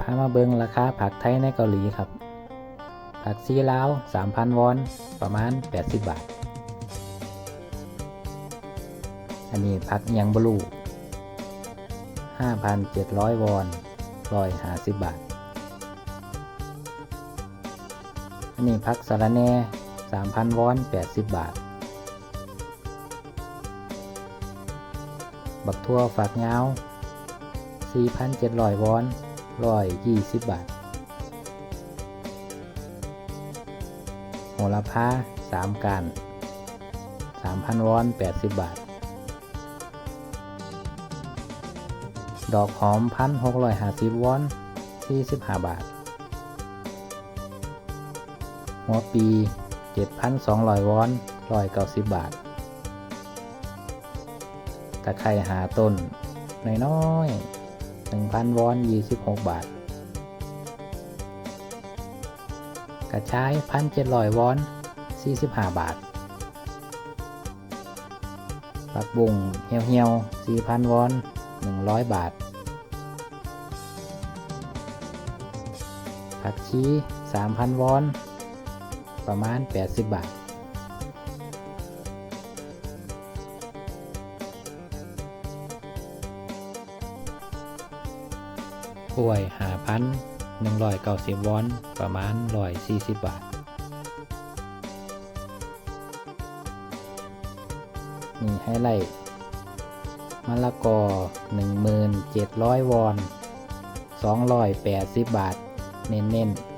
พามาเบิงราคาผักไทยในเกาหลีครับ ผักซีลาว 3,000 วอน ประมาณ 80 บาท อันนี้ผักยังบลู5,700 วอน150บาท อันนี้ผักสะรแน่3,000 วอน 80 บาท บักทั่วฝักยา4,700 วอน 120บาท โหระพา3กัน3,000วอน80บาท ดอกหอม1,650วอน45บาท หัวปี7,200วอน190บาท ตะไคร่หาต้นน้อยๆ 1,000 วอน 26 บาท กระชาย 1,700 วอน 45 บาท ปักบุ่งเหี่ยวเหี่ยว4,000 วอน 100 บาท ผักชี 3,000 วอน ประมาณ 80 บาท กล้วยหาพันหนึ่งร้อยเก้าสิบวอน ประมาณร้อยสี่สิบบาท นี่ให้ไล่มะละกอหนึ่งหมื่นเจ็ดร้อยวอนสองร้อยแปดสิบบาท เน้นๆ